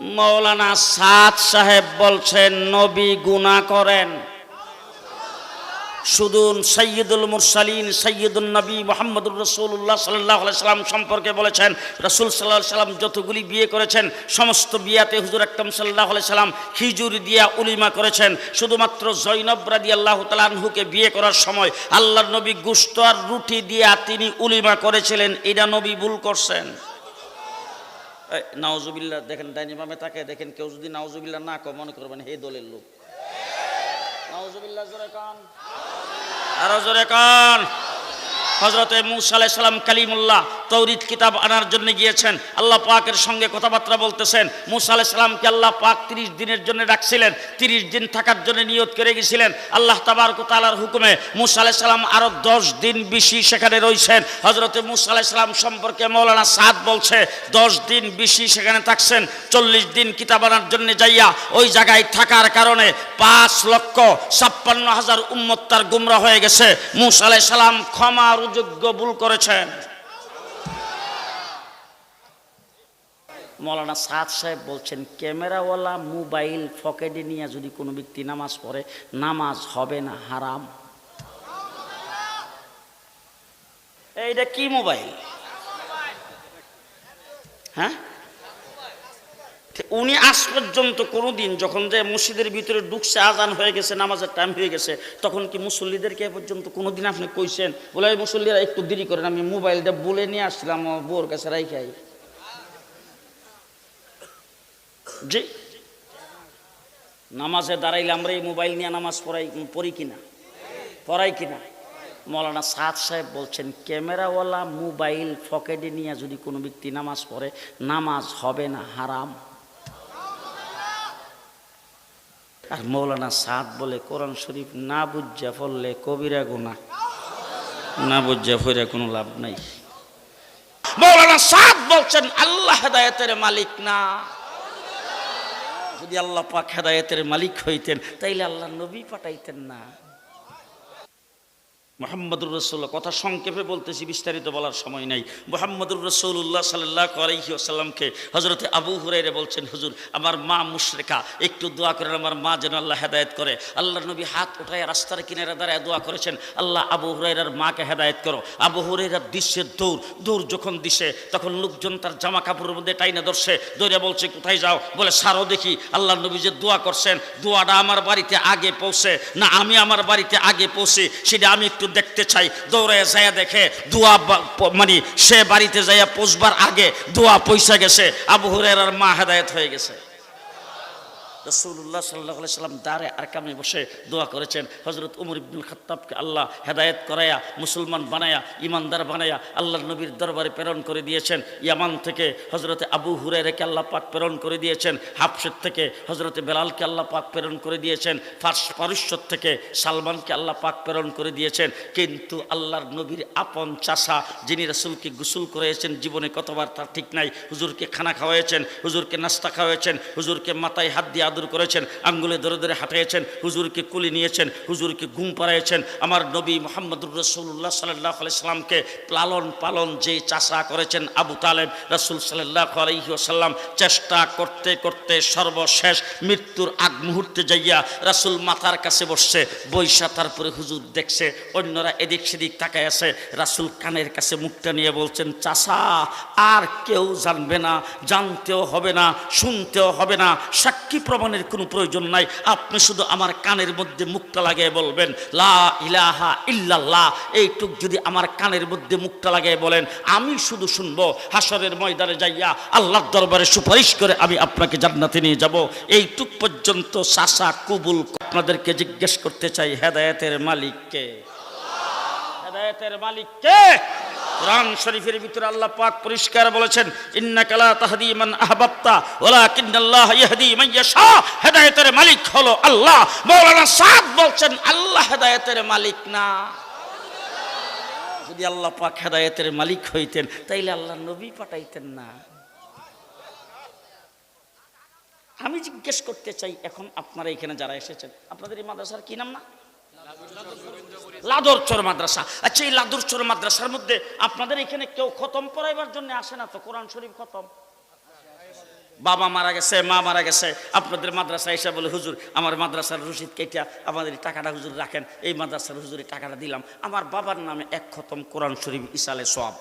মৌলানা সাদ সাহেব বলছেন, নবী গুনাহ করেন। শুধু সৈয়দুল মুরসালিন সৈয়দুল নবী মোহাম্মদুর রসুল্লাহ সাল্লাহ সাল্লাম সম্পর্কে বলেছেন, রসুল সাল্লাহ সাল্লাম যতগুলি বিয়ে করেছেন, সমস্ত বিয়াতে হুজুর আকরম সাল্লাহ সাল্লাম খিজুর দিয়া উলিমা করেছেন। শুধুমাত্র জৈনব রাদি আল্লাহ তালানহুকে বিয়ে করার সময় আল্লাহ নবী গুস্ত আর রুটি দিয়া তিনি উলিমা করেছিলেন, এটা নবী ভুল করছেন। এই, নাওজুবিল্লাহ দেখেন ডাইনি বামে তাকে দেখেন কেউ যদি নাওজুবিল্লা না কো মনে করবেন হে দলের লোক। নাওজুবিল্লা জোরে কান। আরও জোরে কান। হজরতে মুসা কালিমুল্লাহ তৌরিদ কিতাব আনার জন্য গিয়েছেন। আল্লাহ পাকের সঙ্গে কথাবার্তা বলতেছেন, মুসা সালামকে আল্লাহ পাক তিরিশ দিনের জন্য ডাকছিলেন, তিরিশ দিন থাকার জন্য নিয়ত করে গেছিলেন। আল্লাহ তাবারক তাআলার হুকুমে মুসা আলাইহিস সালাম আরও দশ দিন বেশি সেখানে রয়েছেন হজরতে মুসা সালাম সম্পর্কে মৌলানা সাদ বলছে, দশ দিন বেশি সেখানে থাকছেন, চল্লিশ দিন কিতাব আনার জন্য যাইয়া ওই জায়গায় থাকার কারণে পাঁচ লক্ষ ছাপ্পান্ন হাজার উম্মত তার গুমরা হয়ে গেছে। মুসা আলাইহিস সালাম ক্ষমার যোগ্য ভুল করেছেন মৌলানা সাদ সাহেব বলছেন ক্যামেরাওয়ালা মোবাইল পকেটে নিয়ে যদি কোনো ব্যক্তি নামাজ পড়ে নামাজ হবে না হারাম এইটা কি মোবাইল হ্যাঁ উনি আজ পর্যন্ত কোনোদিন যখন যে মসজিদের ভিতরে ঢুকছে, আজান হয়ে গেছে, নামাজের টাইম হয়ে গেছে, তখন কি মুসল্লিদেরকে এ পর্যন্ত কোনোদিন আপনি কইছেন? বলে, "এই মুসল্লিরা একটু দেরি করেন, আমি মোবাইলটা বলে নিয়ে আসছিলাম, আমার বউর কাছে রাইখাই জি। নামাজে দাঁড়াইলে আমরা এই মোবাইল নিয়ে নামাজ পড়াই, পড়ি কিনা? পড়াই কিনা? মৌলানা সাদ সাহেব বলছেন, ক্যামেরাওয়ালা মোবাইল পকেটে নিয়ে যদি কোনো ব্যক্তি নামাজ পড়ে, নামাজ হবে না, হারাম। আর মৌলানা সাদ বলে, কোরআন শরীফ না বুঝা পড়লে কবিরা গুণা না বুঝা ফিরে কোনো লাভ নাই। মৌলানা সাদ বলছেন, আল্লাহ হেদায়তের মালিক না। যদি আল্লাহ পাক হেদায়তের মালিক হইতেন, তাইলে আল্লাহ নবী পাঠাইতেন না। মোহাম্মদুর রসুল্লাহ কথা সংক্ষেপে বলতেছি, বিস্তারিত বলার সময় নাই। মোহাম্মদুর রসুল্লাহ সাল্লাহ আলহি আসাল্লামকে হজরতে আবু হুরাইরে বলছেন, হুজুর, আমার মা মুশরেকা, একটু দোয়া করেন, আমার মা যেন আল্লাহ হেদায়ত করে। আল্লাহ নবী হাত উঠায় রাস্তার কিনারে দাঁড়ায় দোয়া করেছেন, আল্লাহ আবু হুরাইরার মাকে হেদায়ত করো। আবু হুরাইরার দৃশ্যের দৌড় দৌড় যখন দিছে তখন লোকজন তার জামা কাপড়ের মধ্যে টাইনে ধরছে দৌড়ে বলছে, কোথায় যাও? বলে সারও দেখি আল্লাহ নবী যে দোয়া করছেন, দোয়াটা আমার বাড়িতে আগে পৌঁছে। না, আমি আমার বাড়িতে আগে পৌঁছে, সেটা আমি একটু দেখতে চাই। দৌড়ে যাইয়া দেখে দোয়া মানে সে বাড়িতে যাইয়া পৌঁছবার আগে দোয়া পয়সা গেছে। আবু হুরের মা হেদায়ত হয়ে গেছে। রসুল্লাহ সাল্লাহ সাল্লাম দাঁড়ে আর কামে বসে দোয়া করেছেন হজরত উমর ইবনুল খত্তাবকে আল্লাহ হেদায়ত করাইয়া মুসলমান বানায়া ইমানদার বানায়া আল্লাহ নবীর দরবারে প্রেরণ করে দিয়েছেন। ইয়ামান থেকে হজরতে আবু হুরাইরাকে আল্লাহ পাক প্রেরণ করে দিয়েছেন। হাফসের থেকে হজরতে বেলালকে আল্লাহ পাক প্রেরণ করে দিয়েছেন। ফার্স পারস্যর থেকে সালমানকে আল্লাহ পাক প্রেরণ করে দিয়েছেন। কিন্তু আল্লাহর নবীর আপন চাষা যিনি রসুলকে গুসুল করেছেন জীবনে কতবার তার ঠিক নাই। হুজুরকে খানা খাওয়াইছেন হুজুরকে নাস্তা খাওয়াইছেন হুজুরকে মাথায় হাত দিয়ে আদর করেছেন, আঙ্গুলে ধরে ধরে হাঁটাইছেন হুজুরকে কুলি নিয়েছেন, হুজুরকে ঘুম পাড়াইছেন আমার নবী মোহাম্মদুর রসুল্লাহ সাল্লাহ সাল্লামকে লালন পালন যে চাষা করেছেন আবু তালেব, রসুল সাল্লাহ আলহিহাসাল্লাম চেষ্টা করতে করতে সর্বশেষ মৃত্যুর আগ মুহূর্তে যাইয়া রাসুল মাথার কাছে বসছে বৈশা তারপরে হুজুর দেখছে, অন্যরা এদিক সেদিক তাকায় আছে, রাসুল কানের কাছে মুখটা নিয়ে বলছেন, চাষা, আর কেউ জানবে না, জানতেও হবে না, শুনতেও হবে না, সাক্ষী প্রমাণের কোনো প্রয়োজন নাই। আপনি শুধু আমার কানের মধ্যে মুখটা লাগিয়ে বলবেন, লা ইলাহা ইল্লাল্লাহ। এইটুক যদি আমার কানের মধ্যে মুখটা লাগিয়ে বলেন, আমি শুধু শুনব হাসরের ময়দানে যাইয়া আল্লাহর দরবারে সুপারিশ করে আমি আপনাকে জান্নাতে নিয়ে যাব। এইটুক পর্যন্ত সাসা কুবুল আপনাদেরকে জিজ্ঞেস করতে চাই, হেদায়েতের মালিককে। হেদায়েতের মালিককে! কোরআন শরীফের ভিতরে আল্লাহ পাক পরিষ্কার বলেছেন, ইন্নাকা লা তাহদি মান আহবাবতা, ওয়ালাকিন্নাল্লাহ ইয়াহদি মান ইয়াশা। হেদায়েতের মালিক হলো আল্লাহ। মাওলানা সাদ বলছেন, আল্লাহ হেদায়েতের মালিক না। যদি আল্লাহ পাক হেদায়েতের মালিক হইতেন, তাইলে আল্লাহ নবী পাঠাইতেন না। আমি জিজ্ঞেস করতে চাই, এখন আপনারা এখানে যারা এসেছেন, আপনাদের এই মাদ্রাসার কি নাম না? লাদরচর মাদ্রাসা। আচ্ছা এই লাদরচর মাদ্রাসার মধ্যে আপনাদের এখানে কেউ খতম পড়াইবার জন্য আসে না তো? কোরআন শরীফ খতম। বাবা মারা গেছে, মা মারা গেছে। আপনাদের মাদ্রাসা এসে বলে, হুজুর, আমার মাদ্রাসার রশিদ কেটিয়া আমাদের টাকাটা হুজুর রাখেন। এই মাদ্রাসার হুজুরে টাকাটা দিলাম। আমার বাবার নামে এক খতম কোরআন শরীফ ইসালে সব